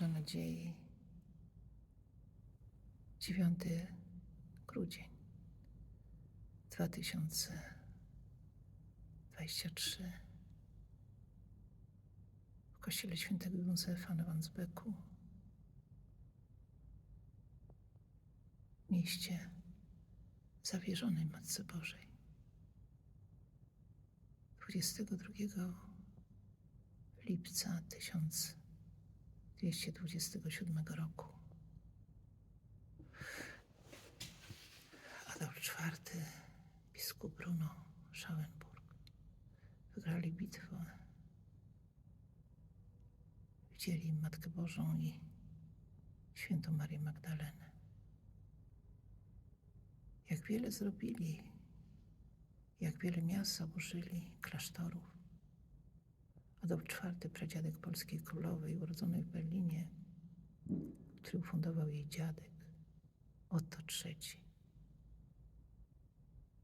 Boża Nadziei. 9 grudzień 2023 w kościele świętego Józefa na Wandsbeku. Mieście zawierzonej Matce Bożej. 22 lipca 1227 roku. Adolf IV, biskup Bruno Schauenburg wygrali bitwę. Widzieli Matkę Bożą i świętą Marię Magdalenę. Jak wiele zrobili, jak wiele miast założyli, klasztorów. Adolf IV, pradziadek polskiej królowej, urodzony w Berlinie, który ufundował jej dziadek, Otto III.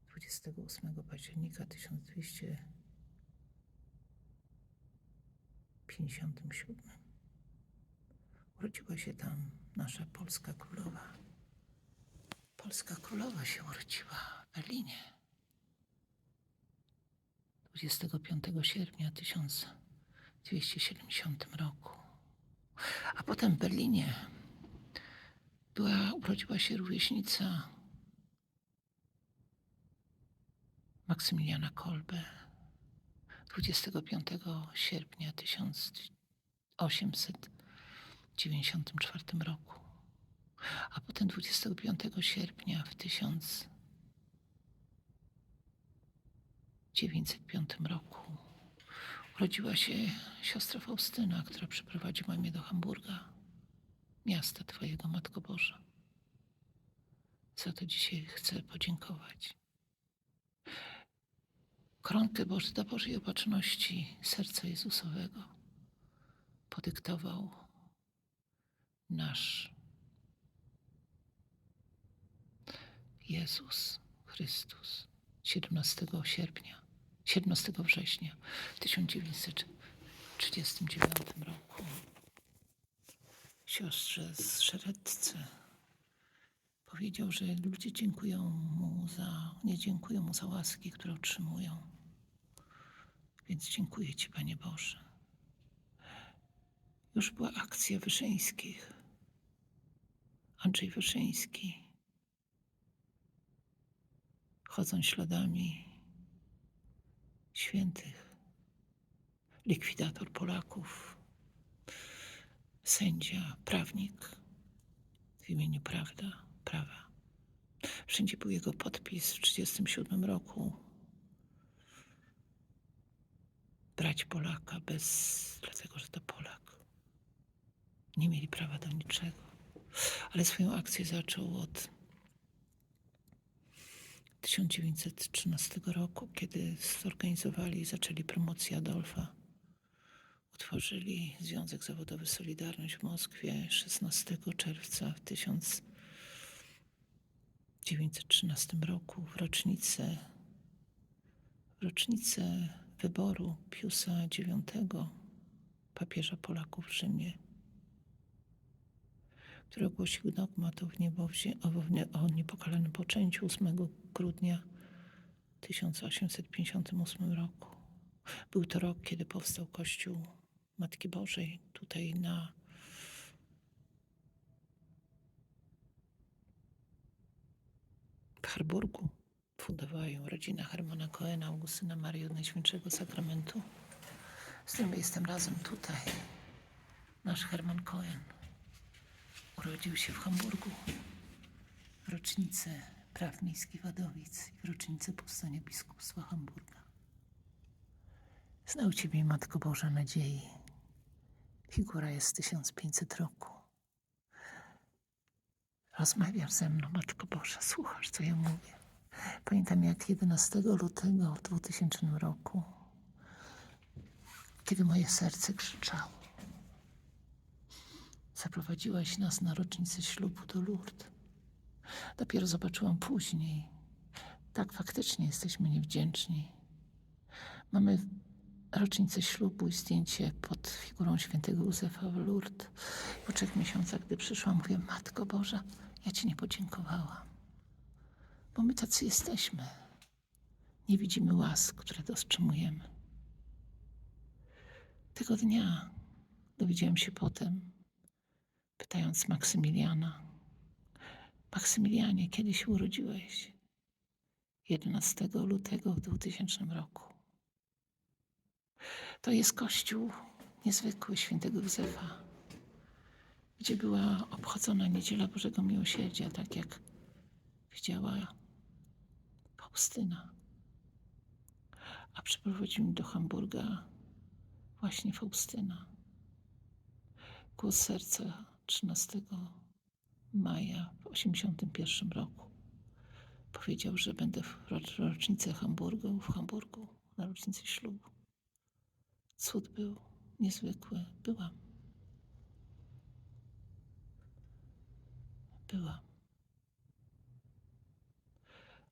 28 października 1257 urodziła się tam nasza polska królowa. Polska królowa się urodziła w Berlinie. 25 sierpnia 1270 roku. A potem w Berlinie była, urodziła się rówieśnica Maksymiliana Kolbe 25 sierpnia 1894 roku. A potem 25 sierpnia w 1905 roku urodziła się siostra Faustyna, która przyprowadziła mnie do Hamburga, miasta Twojego Matko Boża. Za to dzisiaj chcę podziękować. Koronkę Boży do Bożej Opatrzności serca Jezusowego podyktował nasz Jezus Chrystus 17 sierpnia, 17 września 1939 roku. Siostrze z Szeredce powiedział, że ludzie dziękują mu za, nie dziękują mu za łaski, które otrzymują. Więc dziękuję Ci, Panie Boże. Już była akcja Wyszyńskich. Andrzej Wyszyński, chodząc śladami świętych, likwidator Polaków, sędzia, prawnik w imieniu prawda, prawa. Wszędzie był jego podpis w 1937 roku. Brać Polaka bez, dlatego że to Polak. Nie mieli prawa do niczego. Ale swoją akcję zaczął od 1913 roku, kiedy zorganizowali i zaczęli promocję Adolfa. Utworzyli Związek Zawodowy Solidarność w Moskwie 16 czerwca w 1913 roku, w rocznicę, w rocznicę wyboru Piusa IX, papieża Polaków w Rzymie, który ogłosił dogmat o, wnie- o niepokalanym poczęciu 8 grudnia 1858 roku. Był to rok, kiedy powstał Kościół Matki Bożej tutaj na Harburgu. Fundowała ją rodzina Hermana Coena, Augustyna Marii od Najświętszego Sakramentu. Z tym jestem razem tutaj. Nasz Herman Cohen urodził się w Hamburgu rocznicę praw miejskich Wadowic i w rocznicę powstania biskupstwa Hamburga. Znał Ciebie, Matko Boża Nadziei. Figura jest 1500 roku. Rozmawiasz ze mną, Matko Boża, słuchasz, co ja mówię. Pamiętam, jak 11 lutego w 2000 roku, kiedy moje serce krzyczało, zaprowadziłaś nas na rocznicę ślubu do Lourdes. Dopiero zobaczyłam później. Tak, faktycznie jesteśmy niewdzięczni. Mamy rocznicę ślubu i zdjęcie pod figurą świętego Józefa w Lourdes. Po trzech miesiącach, gdy przyszłam, mówię, Matko Boża, ja Ci nie podziękowałam, bo my tacy jesteśmy. Nie widzimy łask, które dostrzymujemy. Tego dnia dowiedziałem się potem, pytając Maksymiliana, Maksymilianie, kiedy się urodziłeś? 11 lutego w 2000 roku. To jest kościół niezwykły świętego Józefa, gdzie była obchodzona Niedziela Bożego Miłosierdzia, tak jak widziała Faustyna. A przyprowadził mnie do Hamburga właśnie Faustyna. Głos serca 13 maja w 81 roku powiedział, że będę w rocz- rocznicę Hamburgu, w Hamburgu, na rocznicę ślubu. Cud był niezwykły. Byłam. Byłam.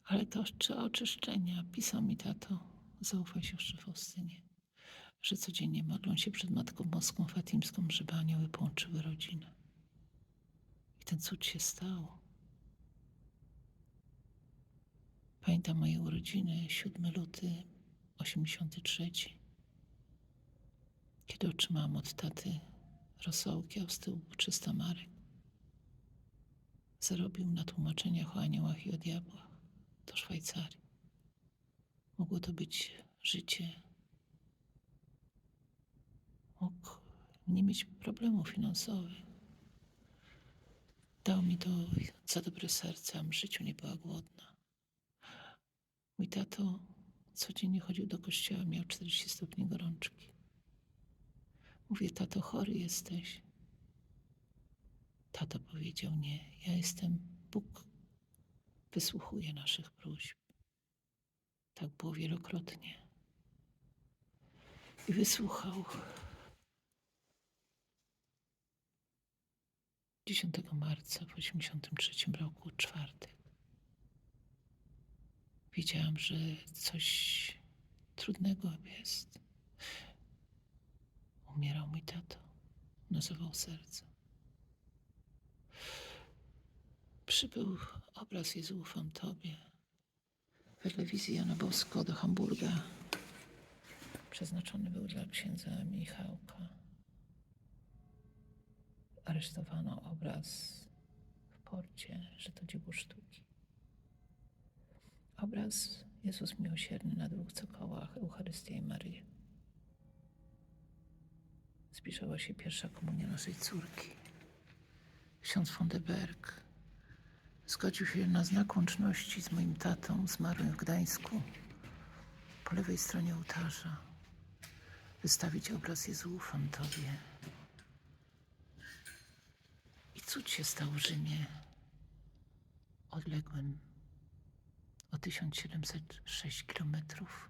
Ale to czy oczyszczenia, pisał mi tato, zaufaj siostrze Faustynie, że codziennie modlą się przed Matką Boską Fatimską, żeby anioły połączyły rodzinę. Ten cud się stał. Pamiętam moje urodziny, 7 luty 83. Kiedy otrzymałam od taty rosołki, a z tyłu było 300 marek. Zarobił na tłumaczeniach o aniołach i o diabłach do Szwajcarii. Mogło to być życie. Mógł nie mieć problemów finansowych. Dał mi to za dobre serce, a w życiu nie była głodna. Mój tato codziennie chodził do kościoła, miał 40 stopni gorączki. Mówię, tato, chory jesteś. Tato powiedział, nie, ja jestem, Bóg wysłuchuje naszych próśb. Tak było wielokrotnie. I wysłuchał. 10 marca w 83 roku, czwartek. Wiedziałam, że coś trudnego jest. Umierał mój tato. Nazywał serce. Przybył obraz Jezu, ufam Tobie. Telewizji Jana Bosko do Hamburga. Przeznaczony był dla księdza Michałka. Aresztowano obraz w porcie, że to dzieło sztuki. Obraz Jezus Miłosierny na dwóch cokołach, Eucharystia i Maryja. Zbliżała się pierwsza komunia naszej córki. Ksiądz von de Berg zgodził się na znak łączności z moim tatą, zmarłym w Gdańsku, po lewej stronie ołtarza, wystawić obraz Jezu, ufam Tobie. I cud się stał w Rzymie, odległym o 1706 kilometrów.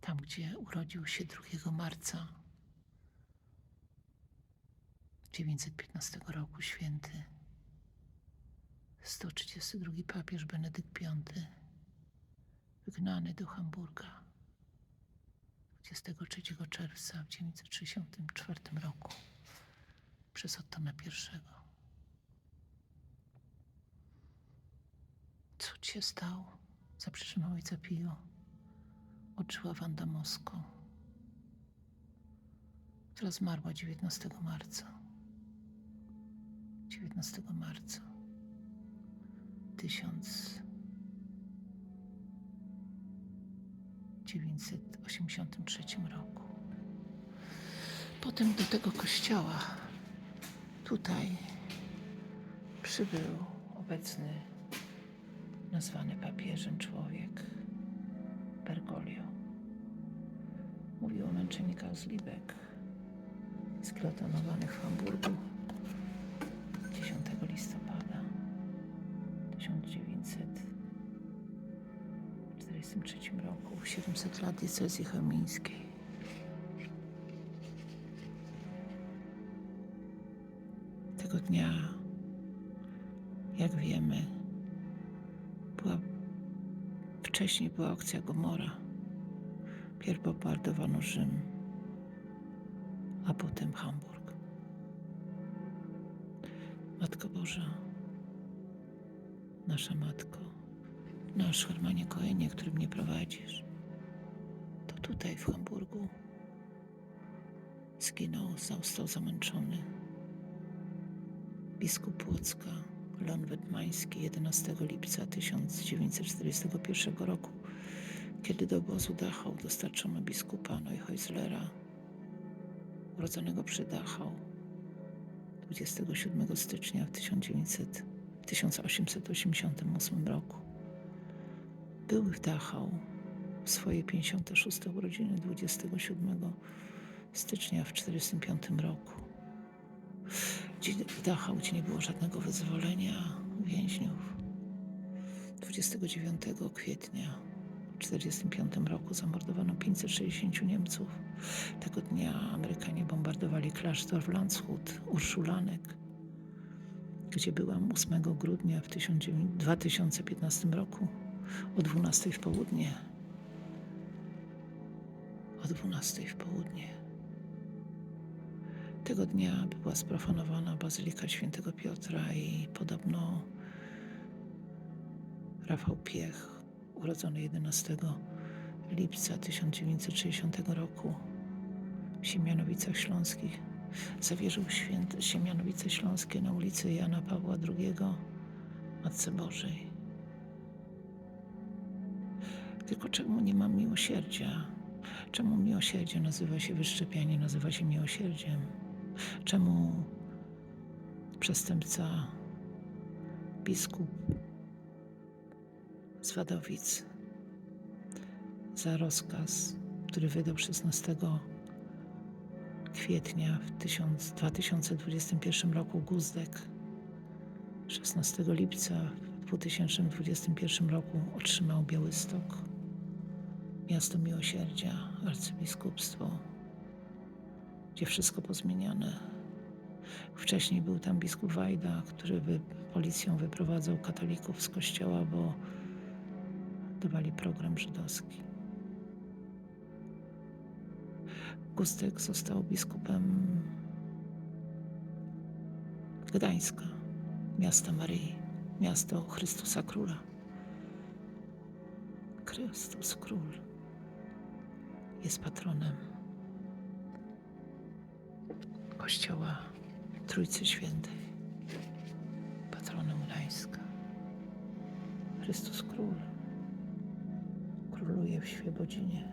Tam, gdzie urodził się 2 marca 915 roku święty. 132 papież Benedykt V wygnany do Hamburga 23 czerwca w 964 roku przez Ottona I. Cud się stał. Zaprzeczono ojca Pio. Odżyła Wanda Mosko, która zmarła 19 marca. 19 marca 1983 roku. Potem do tego kościoła tutaj przybył obecny nazwany papieżem człowiek Bergoglio. Mówił o męczennikach z Libek, sklotonowanych w Hamburgu 10 listopada 1943 roku, 700 lat diecezji chełmińskiej. Wcześniej była akcja Gomora. Pierw bombardowano Rzym, a potem Hamburg. Matko Boża, nasza Matko, nasz Hermanie Koenie, który mnie prowadzisz, to tutaj w Hamburgu zginął, został zamęczony biskup Płocka, Leon Wetmański 11 lipca 1941 roku, kiedy do obozu Dachau dostarczono biskupa Neuhäuslera, urodzonego przy Dachau 27 stycznia w 1900, 1888 roku. Był w Dachau w swoje 56 urodziny 27 stycznia w 1945 roku. Gdzie Dachau, gdzie nie było żadnego wyzwolenia więźniów. 29 kwietnia w 1945 roku zamordowano 560 Niemców. Tego dnia Amerykanie bombardowali klasztor w Landshut, Urszulanek, gdzie byłam 8 grudnia w 19 2015 roku o 12 w południe. O 12 w południe. Tego dnia była sprofanowana Bazylika Świętego Piotra i podobno Rafał Piech, urodzony 11 lipca 1960 roku w Siemianowicach Śląskich, zawierzył święte Siemianowice Śląskie na ulicy Jana Pawła II, Matce Bożej. Tylko czemu nie ma miłosierdzia? Czemu miłosierdzie nazywa się wyszczepianie, nazywa się miłosierdziem? Czemu przestępca, biskup z Wadowic za rozkaz, który wydał 16 kwietnia w 1000 2021 roku Guzdek, 16 lipca w 2021 roku otrzymał Białystok, miasto miłosierdzia, arcybiskupstwo gdzie wszystko pozmieniane. Wcześniej był tam biskup Wajda, który wy, policją wyprowadzał katolików z kościoła, bo dawali program żydowski. Gustek został biskupem Gdańska, miasta Maryi, miasto Chrystusa Króla. Chrystus Król jest patronem Kościoła Trójcy Świętej, patronem Gdańska. Chrystus Król króluje w Świebodzinie.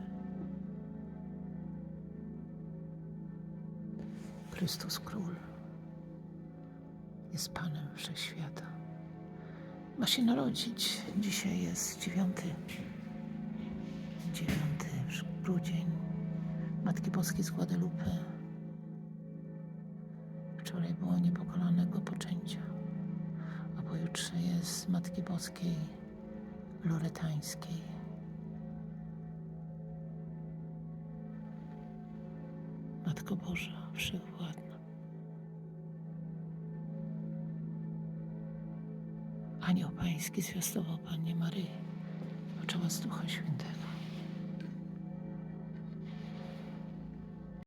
Chrystus Król jest Panem Wszechświata. Ma się narodzić. Dzisiaj jest dziewiąty, dziewiąty grudzień Matki Boskiej z Guadalupe. Wczoraj było niepokalanego poczęcia, a pojutrze jest Matki Boskiej Loretańskiej. Matko Boża Wszechwładna. Anioł Pański zwiastował Pannie Maryi, poczęła z Ducha Świętego.